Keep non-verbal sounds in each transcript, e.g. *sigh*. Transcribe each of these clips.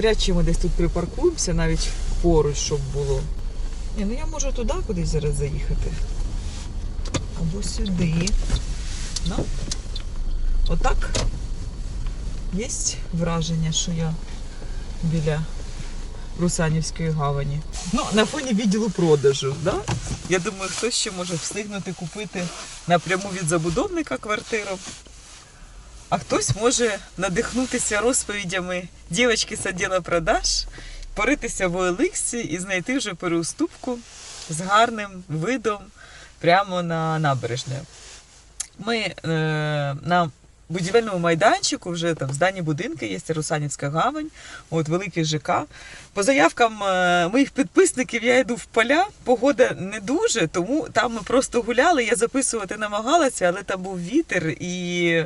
Навряд чи ми десь тут припаркуємося, навіть поруч, щоб було. Ні, ну я можу туди кудись зараз заїхати. Або сюди. Ну, отак. Є враження, що я біля Русанівської гавані. Ну, на фоні відділу продажу, да? Я думаю, хтось ще може встигнути купити напряму від забудовника квартиру. А хтось може надихнутися розповідями дівчинки з відділу продаж, поритися в OLX і знайти вже переуступку з гарним видом прямо на набережне. Ми е, на будівельному майданчику, вже там здані будинки є Русанівська гавань, от великий ЖК. По заявкам е, моїх підписників я йду в поля. Погода не дуже, тому там ми просто гуляли. Я записувати намагалася, але там був вітер і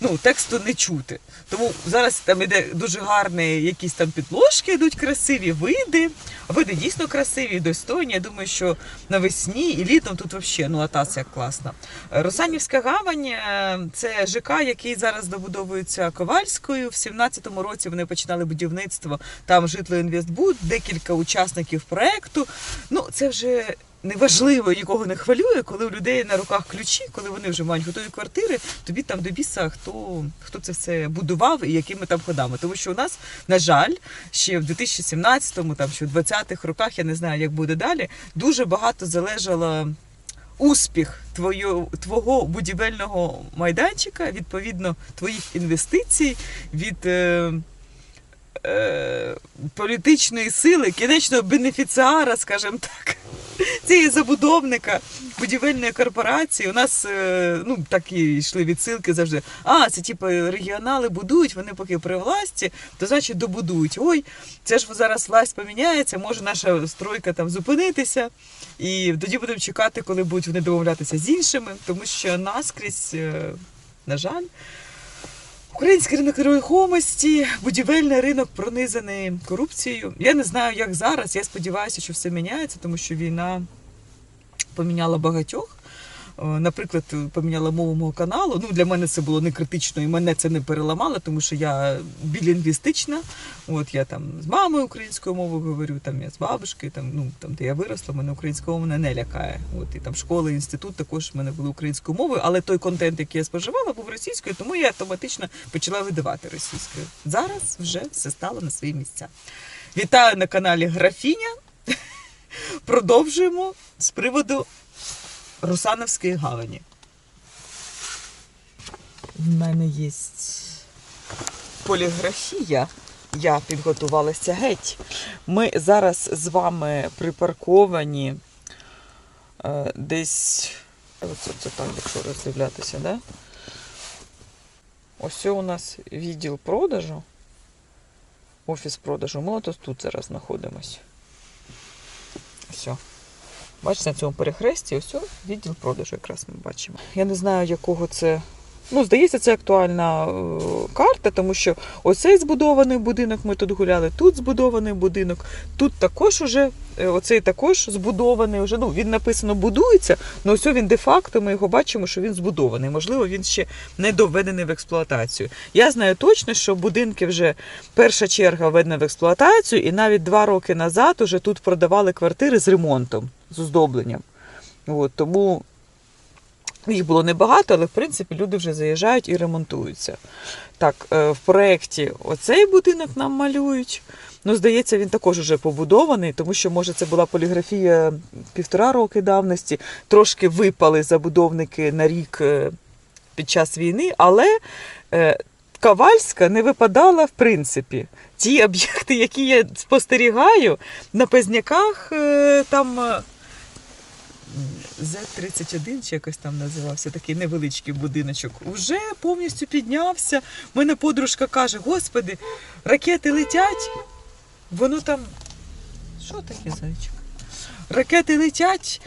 ну, тексту не чути. Тому зараз там іде дуже гарні якісь там підложки, йдуть красиві види. Види дійсно красиві, достойні. Я думаю, що навесні і літом тут взагалі ну атас як класно. Русанівська гавань е, це ЖК, який зараз добудовується Ковальською. В 17-му році вони починали будівництво. Там житлоінвестбуд, декілька учасників проекту. Ну це вже. Неважливо, нікого не хвилює, коли у людей на руках ключі, коли вони вже мають готові квартири, тобі там до біса, хто, хто це все будував і якими там ходами. Тому що у нас, на жаль, ще в 2017-му, там ще в 20-х роках, я не знаю, як буде далі, дуже багато залежало успіх твою, твого будівельного майданчика, відповідно, твоїх інвестицій від. Е, Політичної сили, кінечного бенефіціара, скажімо так, цієї забудовника будівельної корпорації. У нас е, ну, такі йшли відсилки завжди. А, це типу регіонали будують, вони поки при власті, то значить добудують. Ой, це ж зараз власть поміняється, може наша стройка там зупинитися. І тоді будемо чекати, коли будуть вони домовлятися з іншими, тому що наскрізь, е, на жаль. Український ринок нерухомості, будівельний ринок пронизаний корупцією. Я не знаю, як зараз. Я сподіваюся, що все міняється, тому що війна поміняла багатьох. Е, Наприклад, поміняла мову мого каналу. Ну для мене це було не критично, і мене це не переламало, тому що я білінгвістична. От я там з мамою українською мовою говорю, там я з бабушкою, там ну там де я виросла, мене українська мова не лякає. От і там школа, інститут також в мене були українською мовою, але той контент, який я споживала, був російською, тому я автоматично почала видавати російською. Зараз вже все стало на свої місця. Вітаю на каналі Графіня. *laughs* Продовжуємо з приводу Русановської гавані. В мене є поліграфія. Я підготувалася геть. Ми зараз з вами припарковані е, десь. Оце це так, якщо роздивлятися, да? Ось у нас відділ продажу. Офіс продажу. Ми от тут зараз знаходимося. Все. Бачите, на цьому перехресті ось відділ продажу якраз ми бачимо. Я не знаю, якого це. Ну, здається, це актуальна е, карта, тому що оцей збудований будинок, ми тут гуляли, тут збудований будинок, тут також уже, е, оцей також збудований. Уже, ну, він написано будується, але ось він де-факто ми його бачимо, що він збудований. Можливо, він ще не доведений в експлуатацію. Я знаю точно, що будинки вже перша черга введена в експлуатацію, і навіть два роки назад уже тут продавали квартири з ремонтом, з оздобленням. От, тому їх було небагато, але в принципі люди вже заїжджають і ремонтуються. Так, е, в проєкті оцей будинок нам малюють. Ну, здається, він також вже побудований, тому що, може, це була поліграфія півтора роки давності. Трошки випали забудовники на рік е, під час війни, але е, Ковальська не випадала в принципі. Ті об'єкти, які я спостерігаю, на Пезняках там. Е, З-31 чи якось там називався такий невеличкий будиночок. Уже повністю піднявся. У мене подружка каже: Господи, ракети летять. Воно там. Що таке, зайчик? Ракети летять,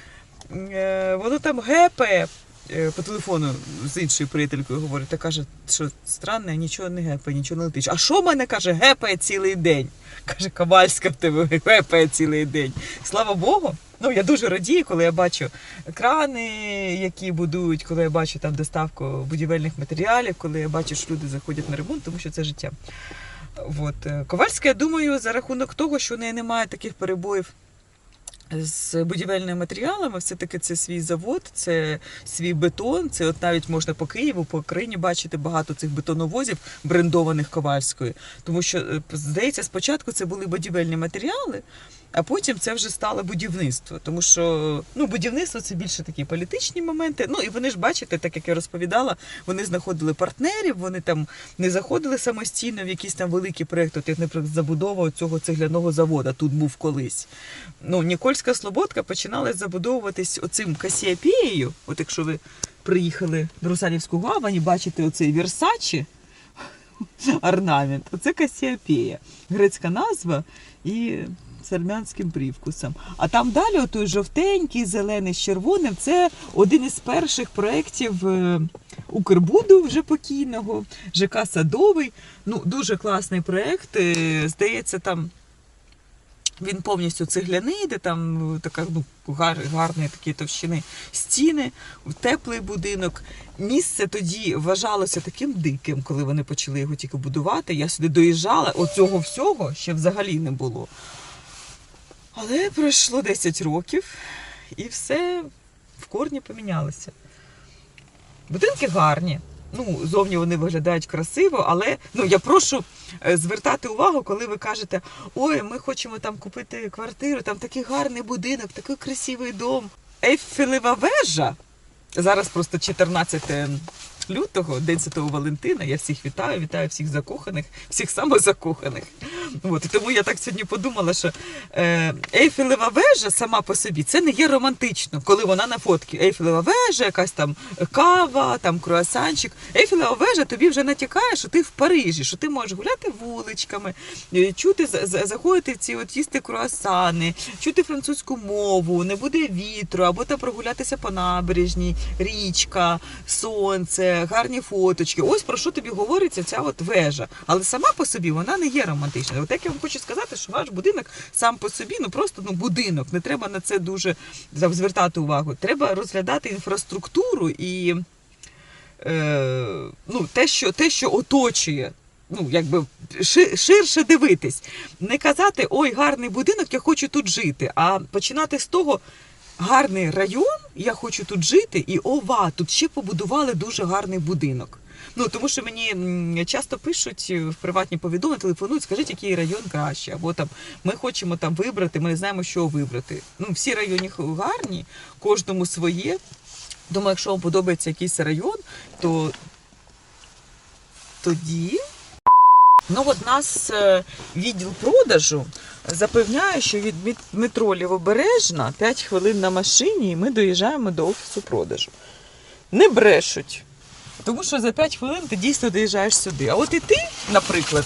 е, воно там гепає. Е, По телефону з іншою приятелькою говорить, та каже, що странне, нічого не гепає, нічого не летить. А що в мене каже, гепає цілий день? Каже, Ковальська в тебе *laughs* гепає цілий день. Слава Богу. Ну, я дуже радію, коли я бачу крани, які будують, коли я бачу там доставку будівельних матеріалів, коли я бачу, що люди заходять на ремонт, тому що це життя. От. е, Ковальська, я думаю, за рахунок того, що у неї немає таких перебоїв з будівельними матеріалами, все-таки це свій завод, це свій бетон. Це от навіть можна по Києву, по Україні бачити багато цих бетоновозів, брендованих ковальською. Тому що, е, здається, спочатку це були будівельні матеріали, а потім це вже стало будівництво. Тому що ну, будівництво це більше такі політичні моменти. Ну і вони ж бачите, так як я розповідала, вони знаходили партнерів, вони там не заходили самостійно в якісь там великі проекти, от як, наприклад, забудова цього цегляного заводу тут був колись. Ну, Нікольська Слободка починала забудовуватись оцим Касіапією. От якщо ви приїхали в Русанівську гавань бачите оцей Версачі, орнамент, оце Касіапія. Грецька назва і з армянським привкусом. А там далі, отой жовтенький, зелений з червоним, це один із перших проєктів е, Укрбуду вже покійного, ЖК Садовий. Ну, дуже класний проєкт. Е, Здається, там він повністю цегляний, де там е, така ну, гар, гарної такі товщини стіни, теплий будинок. Місце тоді вважалося таким диким, коли вони почали його тільки будувати. Я сюди доїжджала, оцього всього ще взагалі не було. Але пройшло 10 років і все в корні помінялося. Будинки гарні. Ну, зовні вони виглядають красиво, але ну я прошу е, звертати увагу, коли ви кажете, ой, ми хочемо там купити квартиру, там такий гарний будинок, такий красивий дом. Ейфелева вежа. Зараз просто 14 лютого, День Святого Валентина. Я всіх вітаю, вітаю всіх закоханих, всіх самозакоханих. *laughs* От, тому я так сьогодні подумала, що е, Ейфелева вежа сама по собі це не є романтично, коли вона на фотці. Ейфелева вежа, якась там кава, там круасанчик. Ейфелева вежа тобі вже натякає, що ти в Парижі, що ти можеш гуляти вуличками, е, чути, за- за- заходити в ці от їсти круасани, чути французьку мову, не буде вітру, або там прогулятися по набережній, річка, сонце, гарні фоточки. Ось про що тобі говориться ця от вежа. Але сама по собі вона не є романтичною. От як я вам хочу сказати, що ваш будинок сам по собі, ну просто ну будинок. Не треба на це дуже звертати увагу. Треба розглядати інфраструктуру і е, ну, те, що, те, що оточує. Ну, якби ширше дивитись. Не казати, ой, гарний будинок, я хочу тут жити, а починати з того, гарний район, я хочу тут жити, і ова, тут ще побудували дуже гарний будинок. Ну тому що мені часто пишуть е, в приватні повідомлення, телефонують, скажіть, який район краще, або там ми хочемо там вибрати, ми не знаємо, що вибрати. Ну, всі райони гарні, кожному своє. Думаю, якщо вам подобається якийсь район, то тоді. Ну, от нас е, відділ продажу запевняє, що від мет- метро Лівобережна 5 хвилин на машині, і ми доїжджаємо до офісу продажу. Не брешуть. Тому що за 5 хвилин ти дійсно доїжджаєш сюди. А от і ти, наприклад,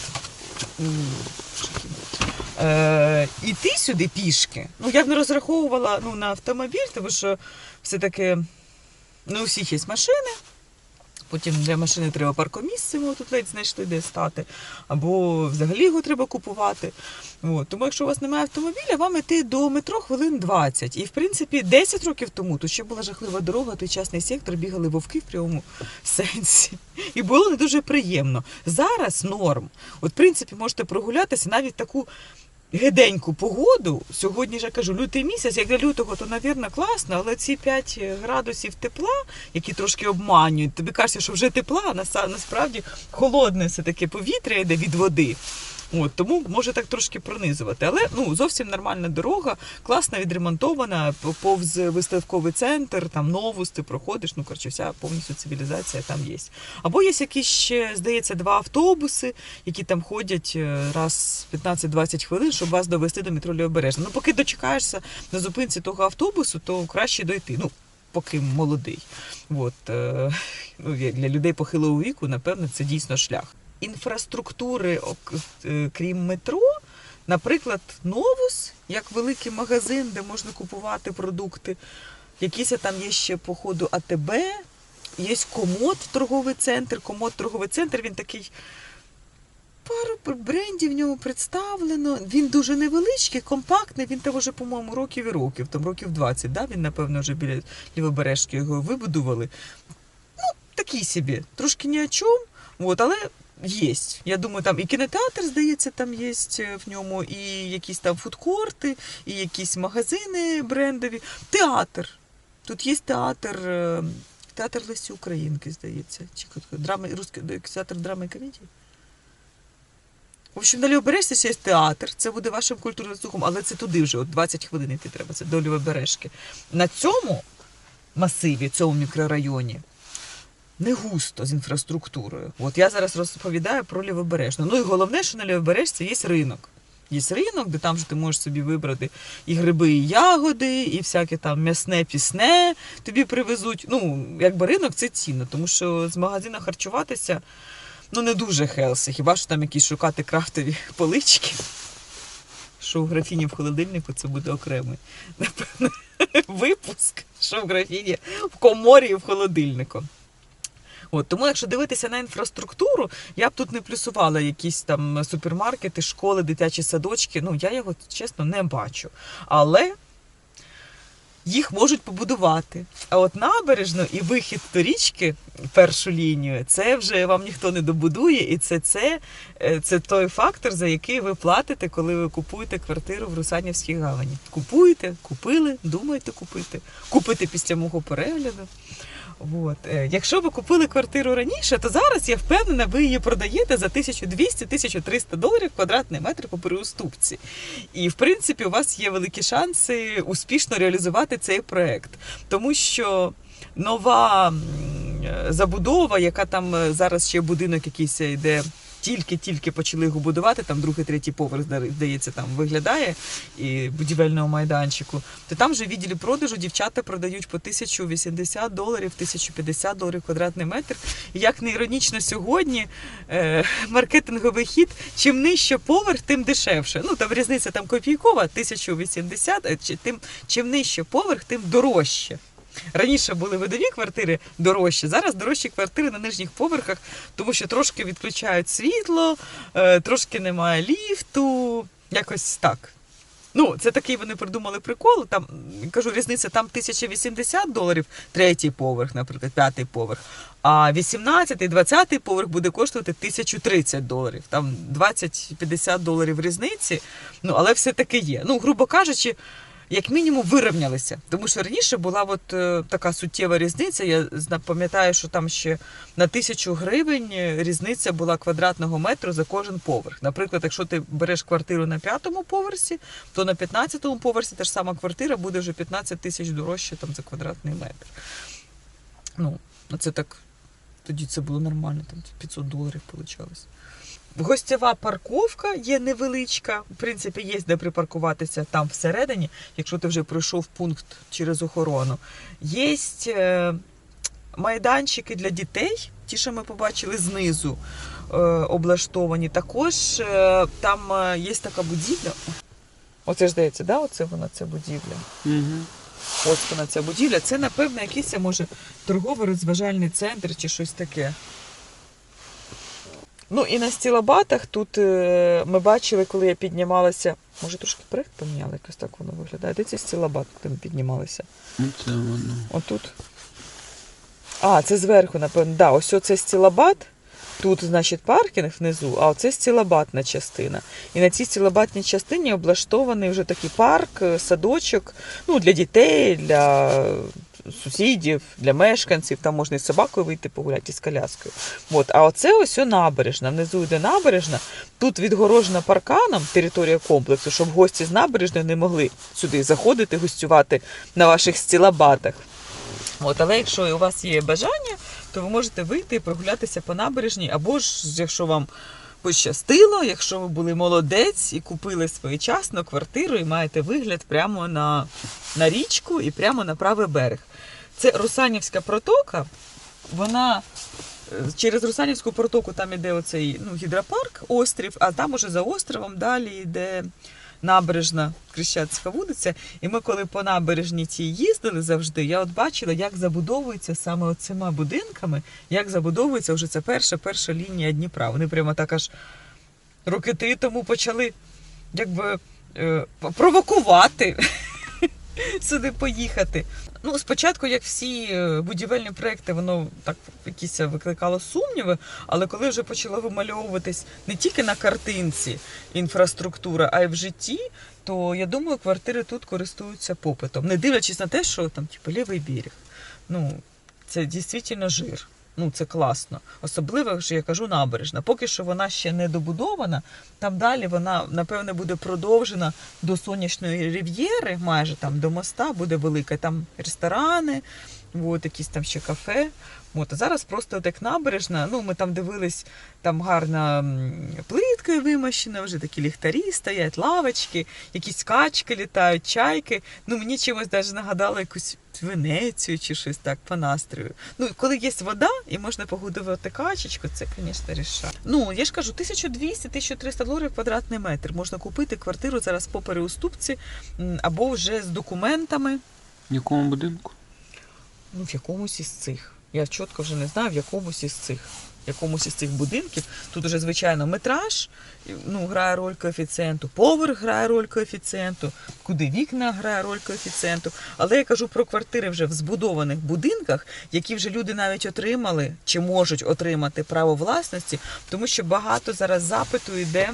е, іти сюди пішки. Ну, я б не розраховувала ну, на автомобіль, тому що все-таки не у всіх є машини. Потім для машини треба паркомісце, ми тут ледь знайшли, де стати, або взагалі його треба купувати. От. Тому якщо у вас немає автомобіля, вам йти до метро хвилин 20. І в принципі 10 років тому тут ще була жахлива дорога, той частний сектор, бігали вовки в прямому *laughs* сенсі. І було не дуже приємно. Зараз норм. От, в принципі, можете прогулятися навіть таку. Гиденьку погоду. Сьогодні ж я кажу, лютий місяць, як для лютого, то, навірно, класно, але ці 5 градусів тепла, які трошки обманюють, тобі кажеться, що вже тепла, а насправді холодне все таке повітря йде від води. От, тому може так трошки пронизувати. Але ну, зовсім нормальна дорога, класно відремонтована, повз виставковий центр, там новус, ти проходиш, ну коротше, вся повністю цивілізація там є. Або є якісь ще, здається, два автобуси, які там ходять е, раз 15-20 хвилин, щоб вас довести до метро Лівобережна. Ну, поки дочекаєшся на зупинці того автобусу, то краще дойти. Ну, поки молодий. От, е, ну, для людей похилого віку, напевно, це дійсно шлях. Інфраструктури, е, крім метро, наприклад, Новус, як великий магазин, де можна купувати продукти. Якісь там є ще по ходу АТБ, є комод торговий центр. Комод торговий центр, він такий. Пару брендів в ньому представлено. Він дуже невеличкий, компактний. Він там вже, по-моєму, років і років, там років 20, да? він, напевно, вже біля Лівобережки його вибудували. Ну, такий собі, трошки ні о чому. От, але Є. Я думаю, там і кінотеатр, здається, там є в ньому, і якісь там фудкорти, і якісь магазини брендові. Театр. Тут є театр, е, театр Лесі Українки, здається. Чи драми, русський театр драми і комедії. В общем, на Лівобережці є театр, це буде вашим культурним слухом, але це туди вже, от 20 хвилин йти треба, це до Лівобережки. На цьому масиві, цьому мікрорайоні, не густо з інфраструктурою. От я зараз розповідаю про Лівобережну. Ну і головне, що на Лівобережці є ринок. Є ринок, де там вже ти можеш собі вибрати і гриби, і ягоди, і всяке там м'ясне, пісне тобі привезуть. Ну, якби ринок це цінно, тому що з магазину харчуватися ну не дуже хелсі. Хіба що там якісь шукати крафтові полички? Що в графіні в холодильнику це буде окремий, напевно, випуск, що в графіні в коморі і в холодильнику. От, тому, якщо дивитися на інфраструктуру, я б тут не плюсувала якісь там супермаркети, школи, дитячі садочки. Ну, я його чесно не бачу. Але їх можуть побудувати. А от набережну і вихід до річки, першу лінію, це вже вам ніхто не добудує, і це, це, е, це той фактор, за який ви платите, коли ви купуєте квартиру в Русанівській гавані. Купуєте, купили, думаєте купити, купите після мого перегляду. От. Е, Якщо ви купили квартиру раніше, то зараз я впевнена, ви її продаєте за 1200-1300 доларів квадратний метр по переуступці. І в принципі, у вас є великі шанси успішно реалізувати цей проект, тому що. Нова е, забудова, яка там е, зараз ще будинок якийсь йде, тільки-тільки почали його будувати, там другий, третій поверх, зда- здається, там виглядає і будівельного майданчику, то там вже відділі продажу дівчата продають по 1080 доларів, 1050 доларів квадратний метр. І як не іронічно сьогодні, е, маркетинговий хід, чим нижче поверх, тим дешевше. Ну, там різниця там копійкова, 1080, а чи- тим, чим нижче поверх, тим дорожче. Раніше були видові квартири дорожчі, зараз дорожчі квартири на нижніх поверхах, тому що трошки відключають світло, е, трошки немає ліфту, якось так. Ну, це такий вони придумали прикол. Там кажу, різниця там 1080 доларів, третій поверх, наприклад, п'ятий поверх. А 18 20 поверх буде коштувати 1030 доларів. Там 20-50 доларів різниці. Ну, але все таки є. Ну, грубо кажучи, як мінімум вирівнялися. Тому що раніше була от е, така суттєва різниця. Я пам'ятаю, що там ще на тисячу гривень е, різниця була квадратного метру за кожен поверх. Наприклад, якщо ти береш квартиру на п'ятому поверсі, то на 15-му поверсі та ж сама квартира буде вже 15 тисяч дорожче там, за квадратний метр. Ну, це так. Тоді це було нормально, там 500 доларів получалось. Гостєва парковка є невеличка. В принципі, є де припаркуватися там всередині, якщо ти вже пройшов пункт через охорону. Є е, майданчики для дітей, ті, що ми побачили знизу, е, облаштовані. Також е, там є така будівля. Оце ж здається, да? Оце вона ця будівля. Угу. Ось вона ця будівля. Це, напевно, якийсь може торгово-розважальний центр чи щось таке. Ну і на стілобатах тут е, ми бачили, коли я піднімалася. Може, трошки проект поміняли, якось так воно виглядає. Де ці стілобат, де ми піднімалися? Оце воно. Отут. А, це зверху, напевно. Да, ось оце стілобат. Тут, значить, паркінг внизу, а оце стілобатна частина. І на цій стілобатній частині облаштований вже такий парк, е, садочок ну, для дітей, для сусідів, для мешканців. Там можна і з собакою вийти погуляти, і з коляскою. От. А оце ось набережна. Внизу йде набережна. Тут відгорожена парканом територія комплексу, щоб гості з набережної не могли сюди заходити, гостювати на ваших стілобатах. От, але якщо у вас є бажання, то ви можете вийти і прогулятися по набережній, або ж, якщо вам пощастило, якщо ви були молодець і купили своєчасно квартиру і маєте вигляд прямо на, на річку і прямо на правий берег. Це Русанівська протока, вона е, через Русанівську протоку там іде оцей ну, гідропарк, острів, а там уже за островом далі йде набережна Крещатська вулиця. І ми, коли по набережні цій їздили завжди, я от бачила, як забудовується саме оцими будинками, як забудовується вже ця перша перша лінія Дніпра. Вони прямо так аж роки три тому почали якби е, провокувати. Сюди поїхати. Ну, спочатку, як всі е, будівельні проекти, воно так якісь викликало сумніви, але коли вже почала вимальовуватись не тільки на картинці інфраструктура, а й в житті, то я думаю, квартири тут користуються попитом, не дивлячись на те, що там, типу, лівий берег. Ну, це дійсно жир. Ну, це класно. Особливо, що я кажу, набережна. Поки що вона ще не добудована. Там далі вона, напевне, буде продовжена до сонячної рів'єри, майже там до моста буде велика. Там ресторани, от, якісь там ще кафе. От, а зараз просто от як набережна. Ну, ми там дивились, там гарна м, плиткою вимощена, вже такі ліхтарі стоять, лавочки, якісь качки літають, чайки. Ну, мені чимось навіть нагадало якусь Венецію чи щось так по настрою. Ну, коли є вода і можна погодувати качечку, це, звісно, ріша. Ну, я ж кажу, 1200-1300 доларів квадратний метр. Можна купити квартиру зараз по переуступці або вже з документами. В якому будинку? Ну, в якомусь із цих. Я чітко вже не знаю, в якомусь із цих. Якомусь із цих будинків. Тут уже, звичайно, метраж ну, грає роль коефіцієнту, поверх грає роль коефіцієнту, куди вікна грає роль коефіцієнту. Але я кажу про квартири вже в збудованих будинках, які вже люди навіть отримали чи можуть отримати право власності, тому що багато зараз запиту йде.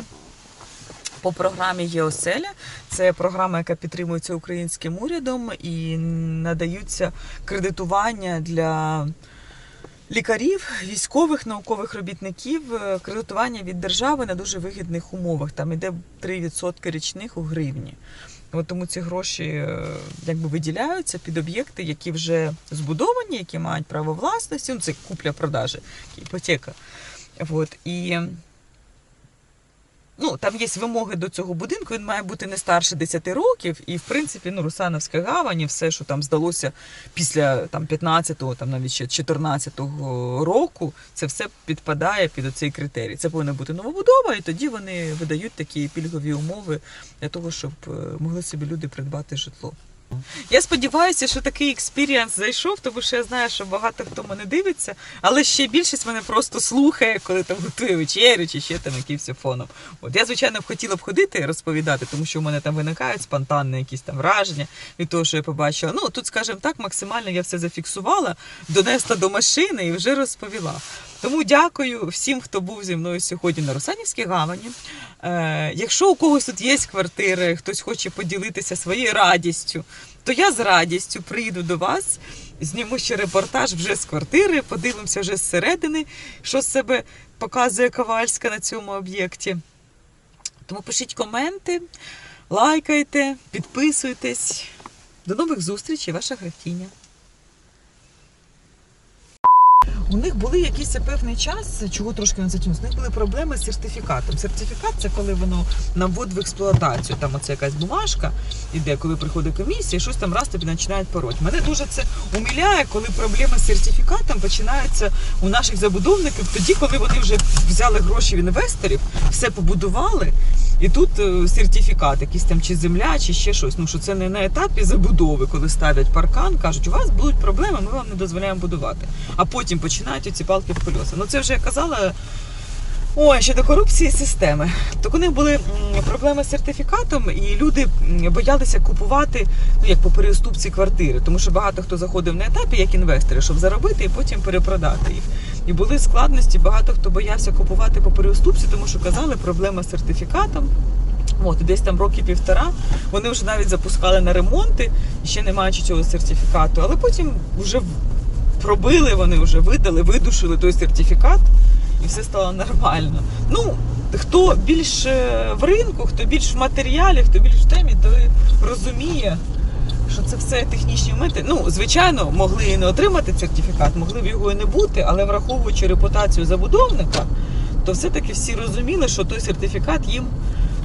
По програмі ЄОСЕЛЯ це програма, яка підтримується українським урядом, і надаються кредитування для лікарів, військових, наукових робітників, е, кредитування від держави на дуже вигідних умовах. Там іде 3% річних у гривні. От тому ці гроші е, якби виділяються під об'єкти, які вже збудовані, які мають право власності. Ну, це купля-продажі, іпотека. От, і ну, там є вимоги до цього будинку, він має бути не старше 10 років. І, в принципі, ну, Русановська гавань, і все, що там здалося після там, 15-го, там навіть ще 14-го року, це все підпадає під оцей критерій. Це повинна бути новобудова, і тоді вони видають такі пільгові умови для того, щоб е, могли собі люди придбати житло. Я сподіваюся, що такий експірієнс зайшов, тому що я знаю, що багато хто мене дивиться, але ще більшість мене просто слухає, коли там готує вечерю чи ще там якимось фоном. От я, звичайно, б хотіла б ходити і розповідати, тому що в мене там виникають спонтанні якісь там враження від того, що я побачила. Ну тут, скажімо так, максимально я все зафіксувала, донесла до машини і вже розповіла. Тому дякую всім, хто був зі мною сьогодні на Русанівській гавані. Е, якщо у когось тут є квартири, хтось хоче поділитися своєю радістю, то я з радістю прийду до вас, зніму ще репортаж вже з квартири, подивимося вже зсередини, що з себе показує Ковальська на цьому об'єкті. Тому пишіть коменти, лайкайте, підписуйтесь. До нових зустрічей, ваша графіня. У них були якийсь певний час, чого трошки не затягнув, у них були проблеми з сертифікатом. Сертифікат це коли воно на ввод в експлуатацію. Там оце якась бумажка іде, коли приходить комісія, щось там раз тобі починають пороть. Мене дуже це умиляє, коли проблеми з сертифікатом починаються у наших забудовників тоді, коли вони вже взяли гроші в інвесторів, все побудували. І тут е, сертифікат, якийсь там чи земля, чи ще щось. Ну що це не на етапі забудови, коли ставлять паркан, кажуть, у вас будуть проблеми, ми вам не дозволяємо будувати. А потім починають оці палки в колеса. Ну це вже я казала. Ой, щодо корупції системи. Так у них були проблеми з сертифікатом, і люди боялися купувати ну як по переуступці квартири, тому що багато хто заходив на етапі як інвестори, щоб заробити і потім перепродати їх. І були складності, багато хто боявся купувати по переуступці, тому що казали, проблема з сертифікатом. От, десь там роки півтора вони вже навіть запускали на ремонти, ще не маючи цього сертифікату. Але потім вже пробили, вони вже видали, видушили той сертифікат, і все стало нормально. Ну, хто більш е, в ринку, хто більш в матеріалі, хто більш в темі, той розуміє, що це все технічні моменти. Ну, звичайно, могли і не отримати сертифікат, могли б його і не бути, але враховуючи репутацію забудовника, то все-таки всі розуміли, що той сертифікат їм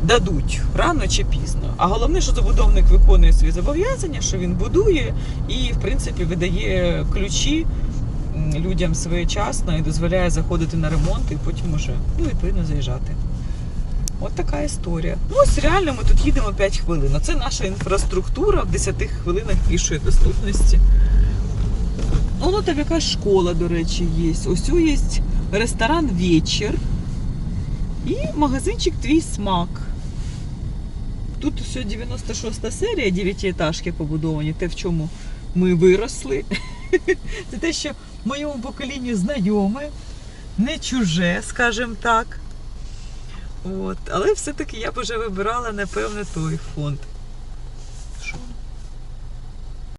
дадуть рано чи пізно. А головне, що забудовник виконує свої зобов'язання, що він будує і, в принципі, видає ключі людям своєчасно і дозволяє заходити на ремонт і потім уже ну, відповідно заїжджати. От така історія. Ну, ось реально ми тут їдемо 5 хвилин. Це наша інфраструктура в 10 хвилинах пішої доступності. Воно там якась школа, до речі, є. Ось є ресторан вечір і магазинчик Твій смак. тут все 96 серія, дев'ятиэтажки побудовані, те, в чому ми виросли. *laughs* Це те, що моєму поколінню знайоме, не чуже, скажімо так. От. Але все-таки я б вже вибирала, напевне, той фонд.